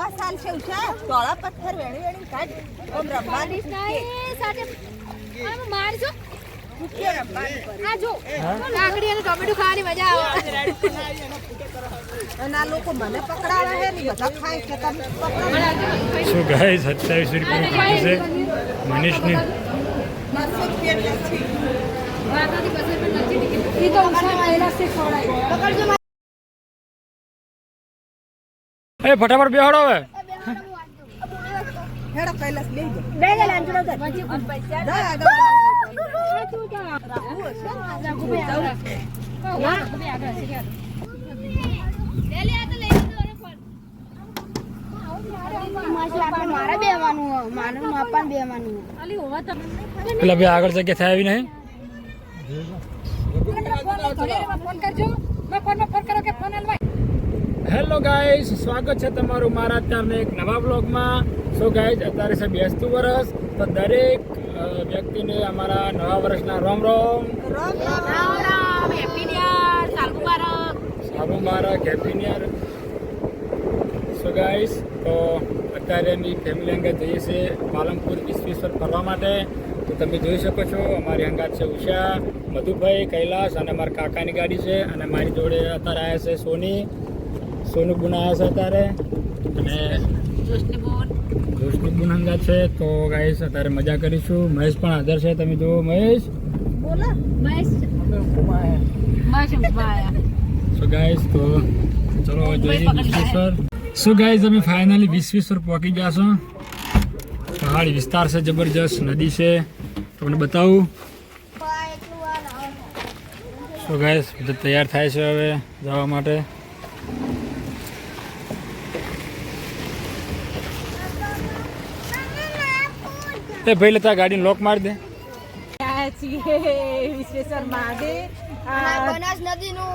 રંબા સાલ છે ઉષા તોળા પથ્થર વેણી વેણી કાઢ. ઓમ રંબાની મારજો કે રંબાની કરી. આ જો. કાકડી અને ટોમેટો ખાવાની મજા આવે. અને આ લોકો મને પકડાવે છે ને બધા ખાય છે તમે પકડાવે. સો ગાઈસ સત્તાવીસ રૂપિયા છે? મનીષની. બસો રૂપિયા નથી ઈ તો ખવડાય પકડજો એ ફટાફટ બેહાડો હવે. હેડો કૈલાસ લઈ જાઓ બે લે લાંચડો કર પછી કોણ પૈસા જા આગળ રાખવું હશે. ને? બે આગળ બે આગળ છે લે લે આ તો લઈ લીધો ને ફોન. મારે બેવાનું માનું માપન બેવાનું અલી હોવા તો પેલા બે આગળ જગ્યા થાય આવી નહીં? ફોન કરજો. મેં ફોન કરો કે ફોન હલવાય હેલો ગાઈસ સ્વાગત છે તમારું મારા અત્યારના એક નવા બ્લોગમાં સો ગાઈસ અત્યારે છે બેસતું વર્ષ તો દરેક વ્યક્તિને અમારા નવા વર્ષના રોમ રોમ. સારું મારા હેપી ન્યર સો ગાઈસ તો અત્યારે એમની ફેમિલી અંગે જઈએ છીએ પાલનપુર વિશ્વેશ્વર ફરવા માટે. તો તમે જોઈ શકો છો અમારી અંગાત છે ઉષા મધુભાઈ કૈલાસ અને મારા કાકાની ગાડી છે અને મારી જોડે અત્યારે આવ્યા છે સોની. સોનુ આવ્યા છે અત્યારે. અને જોશની અંગાત છે તો ગાઈસ અત્યારે મજા કરીશું. મહેશ પણ હાજર છે તમે જુઓ મહેશ. સો ગાઈસ તો ચલો જોઈએ વિશ્વેશ્વર સો ગાઈસ અમે ફાઇનલી વિશ્વેશ્વર પહોંચી ગયા છો. પહાડી વિસ્તાર છે જબરજસ્ત નદી છે. તમને બતાવું. તો ગાઈસ બધા તૈયાર થાય છે હવે જવા માટે. એ ભાઈ લેતા ગાડીને લોક મારી દે. વિશ્વેશ્વર મહાદેવ નદીનું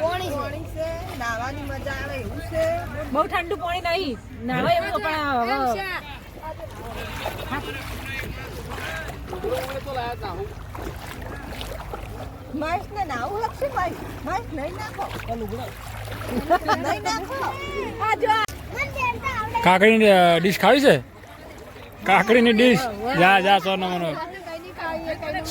પાણી પાણી છે. નાવાની મજા આવે એવું છે. બહુ ઠંડુ પાણી નહીં. નાવા એવું પણ હવે ને નાવું લખશે માઈસ માઈસ નહીં નાખો. નહીં નાખો. આ ડીશ ખાવી છે? કાકડીની ડીશ જા જા સોનો મનો.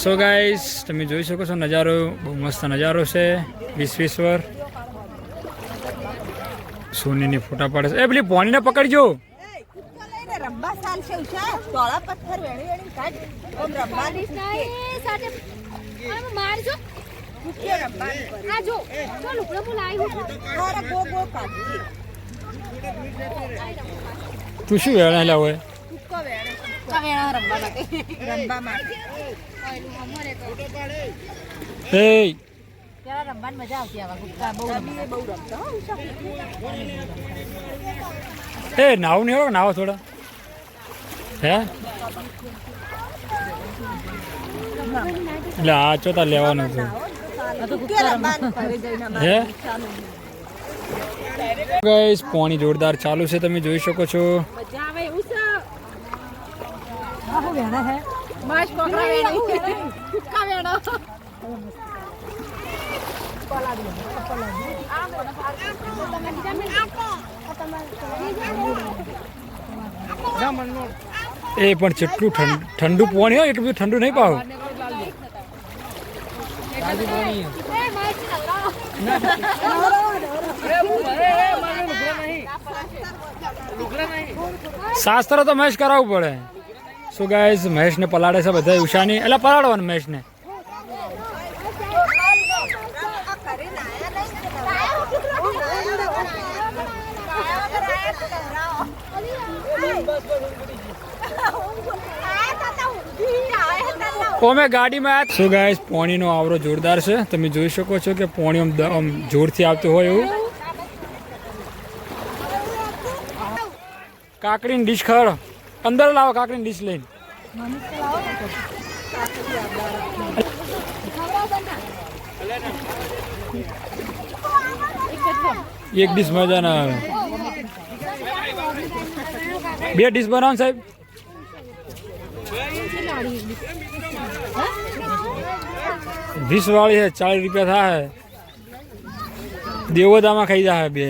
સો ગાઈસ તમે જોઈ શકો છો નજારો. બહુ મસ્ત નજારો છે. વિશ્વેશ્વર સોનીની ફોટા પાડે છે. એ પેલી પોણીને પકડજો. તું શું વેળા રંબા છે માટે વેણી કાઢ ઓમ રંબાની સાથે મારજો કે રંબાની કરી. આ જો જો લુકડો હું લાવી હું તારે ગો ગો કાઢી તું શું વેણેલા હોય કૂદકો વેણે રમવા માટે રંબા માટે એ ત્યારે રમવાની મજા આવતી આવા ગુપ્તા બહુ રમી બહુ રમતા હો એ નાવ હોય નાવો થોડા. હે? એટલે આ ચોથા લેવાનું જઈને હે? ગાઈસ પાણી જોરદાર ચાલુ છે, તમે જોઈ શકો છો મજા આવે એવું છે આ હું વેણા હે માશ કોકરા વેણી કુકા વેણો એ પણ જેટલું ઠંડુ પાણી હોય એટલું બધું ઠંડુ નહીં પાવ શાસ્ત્ર તો મહેશ કરાવવું પડે શું ગાઈસ મહેશને પલાળે છે બધા ઉષાની. એટલે પલાળવાનું મહેશને. અમે ગાડીમાં શું ગાઈસ પોણીનો આવરો જોરદાર છે. તમે જોઈ શકો છો કે પોણી આમ જોરથી આવતું હોય એવું. કાકડીની ડીશ ખર અંદર લાવો કાકડીની ડીશ લઈને. એક ડીશ મજા ના આવે. બે ડીશ બનાવો સાહેબ. વીસ વાળી છે ચાલીસ રૂપિયા થાય દેવોદામાં ખાઈ જાય બે.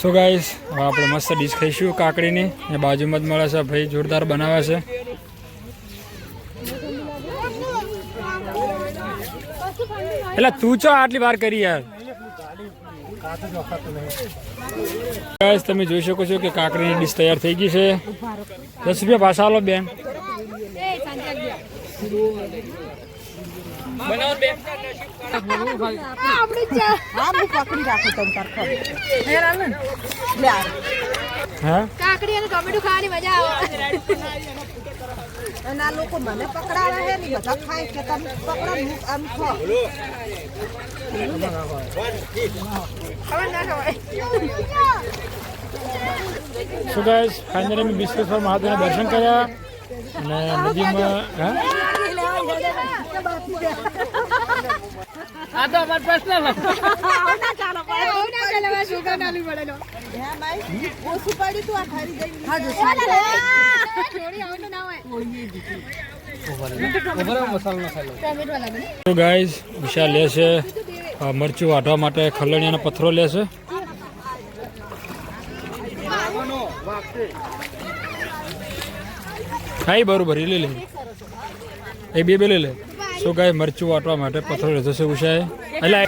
સો ગાઈસ હવે આપણે મસ્ત ડીશ ખાઈશું કાકડીની. એ બાજુમાં જ મળે છે ભાઈ જોરદાર બનાવે છે. એટલે તું ચો આટલી વાર કરી યાર? ગાઈસ તમે જોઈ શકો છો કે કાકડીની ડીશ તૈયાર થઈ ગઈ છે. દસ રૂપિયા પાછા આવો બેન હા હું પકડી રાખું તમ તાર ખબર લે આ. હા કાકડી અને ટોમેટો ખાવાની મજા આવે અને આ લોકો મને પકડાવે છે ને બધા ખાય કે તમે પકડો ને હું આમ ખો સો ગાઈસ ફાઇનલી અમે બિસ્કેશ્વર મહાદેવના દર્શન કર્યા અને નદીમાં હા? આ તો તો ગાઈઝ વિશાલ લે છે મરચું વાઢવા માટે ખલણીયાના પથ્થરો લે છે. હા બરોબર, એ લઈ લે. એ બે બે લઈ લે. શું ગાય મરચું વાટવા માટે પથ્થરો લીધો છે ઉષાએ? એટલે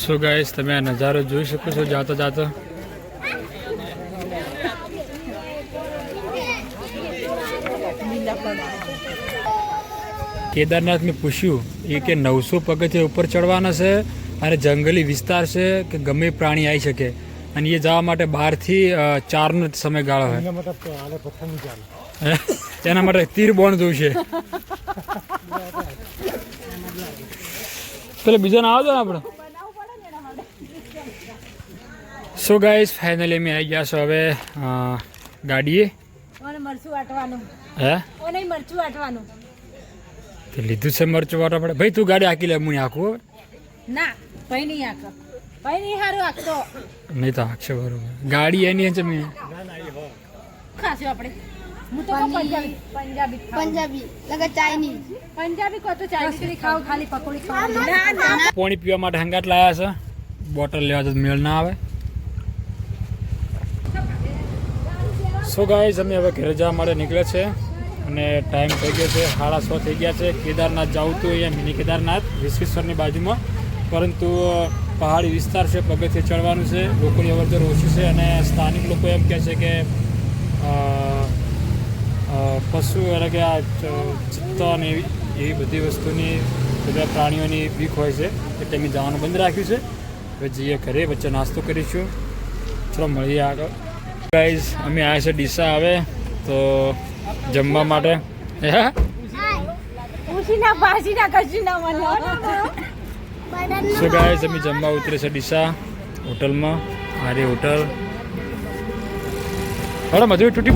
શું ગાઈશ તમે આ નજારો જોઈ શકો છો જાતો જાતો? કેદારનાથ મેં પૂછ્યું, એ કે નવસો પગથિયા ઉપર ચડવાના છે? અને જંગલી વિસ્તાર છે કે ગમે પ્રાણી આવી શકે? અને એ જવા માટે બહારથી અ, ચારનો સમયગાળો હોય. હે? એના માટે તીર બોણ જોઈશે પેલા બીજા ના આવતો ને આપણે. સો ગાઈસ ફાઇનલી અમે આવી ગયા છો હવે અ, ગાડીએ. ઓને મરચું વાટવાનું. હે? ઓને મરચું વાટવાનું. તે લીધું છે મરચું વાટવા પડે. ભાઈ તું ગાડી હાકી લે મુની હાકું હવે. ના ભાઈ નહીં આખો. ભાઈ નહીં હારું આખતો નહીં તો હાકશે બરોબર. ગાડી એની છે મેં. ખાશું આપણે. હું તો પંજાબી. પંજાબી. પંજાબી લગા ચાઇનીઝ. પંજાબી કહો તો ચાઇનીઝ ખાવ ખાલી પકોડી ખાવ ના ના પાણી પીવા માટે હંગાટ લાયા છે. બોટલ લેવા તો મેળ ના આવે. સો ગાઈઝ અમે હવે ઘરે જવા માટે નીકળે છે. અને ટાઈમ થઈ ગયો છે. સાડા છ થઈ ગયા છે. કેદારનાથ જવું તો અહીંયા મિની કેદારનાથ વિશ્વેશ્વરની બાજુમાં. પરંતુ પહાડી વિસ્તાર છે પગથિયે ચડવાનું છે લોકોની અવરજવર ઓછી છે અને સ્થાનિક લોકો એમ કહે છે કે પશુ એટલે કે આ ચિત્તા અને એવી એવી બધી વસ્તુની બધા પ્રાણીઓની બીક હોય છે એટલે અમે જવાનું બંધ રાખ્યું છે. હવે જઈએ ઘરે વચ્ચે નાસ્તો કરીશું. ચલો મળીએ આગળ. ગાઈઝ અમે આવ્યા છે ડીસા આવે તો જમવા માટે. હે. સો ગાઈઝ અમે જમવા ઉતરે છે ડીસા હોટલમાં. આરે હોટલ. હવે મધુ તૂટી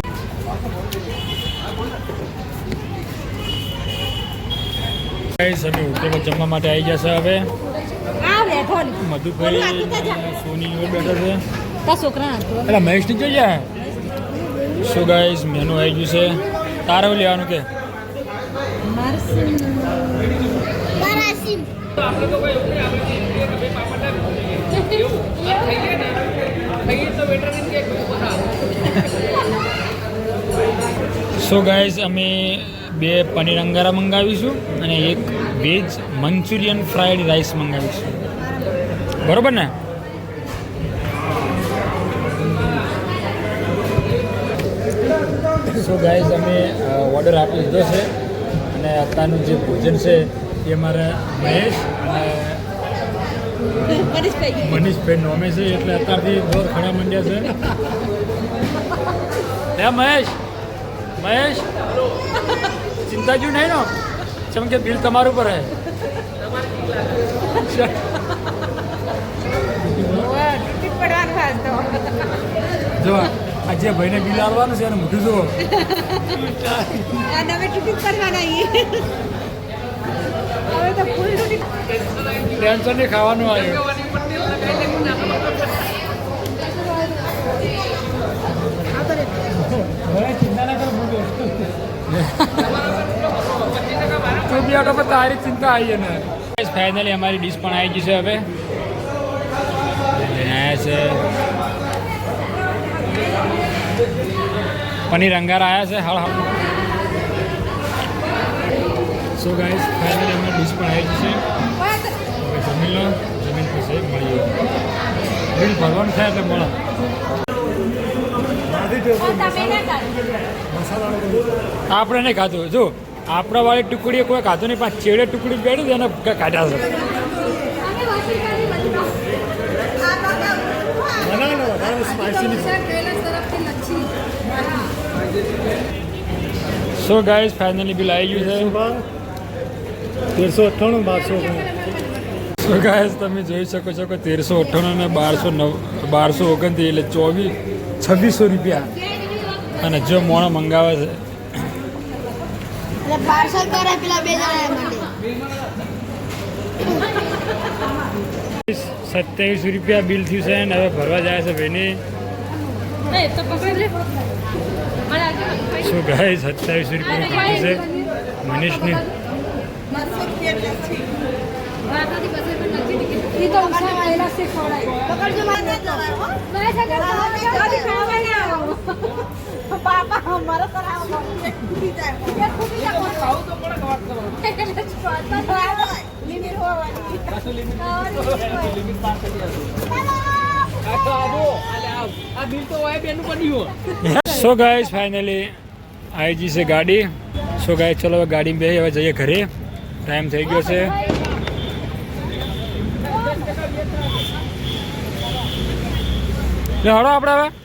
ગાઈઝ અમે હોટલમાં જમવા માટે આવી ગયા છે હવે. આ મધુભાઈ સોની બેઠા છે. એટલે મહેશની જોઈએ સો ગાઈઝ મેનુ આવી ગયું છે. તારે લેવાનું કે? સો ગાઈઝ અમે બે પનીર અંગારા મંગાવીશું અને એક વેજ મંચુરિયન ફ્રાઈડ રાઈસ મંગાવીશું. બરોબર ને? સો ગાઈઝ અમે ઓર્ડર આપી દીધો છે અને અત્યારનું જે ભોજન છે એ મારા મહેશ અને મનીષભાઈ. નોમે છે એટલે અત્યારથી દોર ખડા માંડ્યા છે. હે મહેશ? મહેશ? ચિંતા જ નહીં નો? ચમ કે બિલ તમારું પર હે. જો આ જે ભાઈને બિલ આવવાનું છે એને મૂકી જુઓ. ટેન્શન નહીં ખાવાનું આવ્યું. તું તારી ચિંતા આવી ને. ફાઇનલી અમારી ડીશ પણ આવી ગઈ છે હવે. છે પનીર અંગાર આવ્યા છે હળ હળ સો ગાઈઝ ફાઇનલી અમે ડીશ પણ આવી છે હવે જમીન લો. જમીન પછી મળીએ. બિલ ભરવાનું થાય એટલે મળો. આપણે નહીં ખાધું. જો આપણા વાળી ટુકડીએ કોઈ ખાધું નહીં, પણ ચેડે ટુકડી બેડી દે ક- કાઢ્યા છે. સો ગાઈસ ફાઇનલી બિલ આવી ગયું છે. તેરસો અઠ્ઠાણું બારસો સો ગાયસ તમે જોઈ શકો છો કે તેરસો અઠ્ઠાણું અને બારસો નવ બારસો ઓગણત્રીસ એટલે ચોવીસ છવ્વીસો રૂપિયા. અને જો મોણો મંગાવે છે. એટલે પાર્સલ કરે પેલા બે જણા માટે સત્યાવીસ રૂપિયા બિલ થયું છે અને હવે ભરવા જાય છે ભાઈને શું ગાય સત્યાવીસ રૂપિયાનું ખાતું છે. મનીષને ઈ તો ઉષા વાળેલા છે ખવડાય પકડજો મારે જવાય હો બાપા અમારો કરાવો ખૂટી જાય ખૂટી જાય લિમિટ સો ગાઈસ, ફાઇનલી આવી જશે ગાડી. સો ગાઈસ, ચલો ગાડી બે હવે જઈએ ઘરે. ટાઈમ થઈ ગયો છે. હળો આપણે હવે.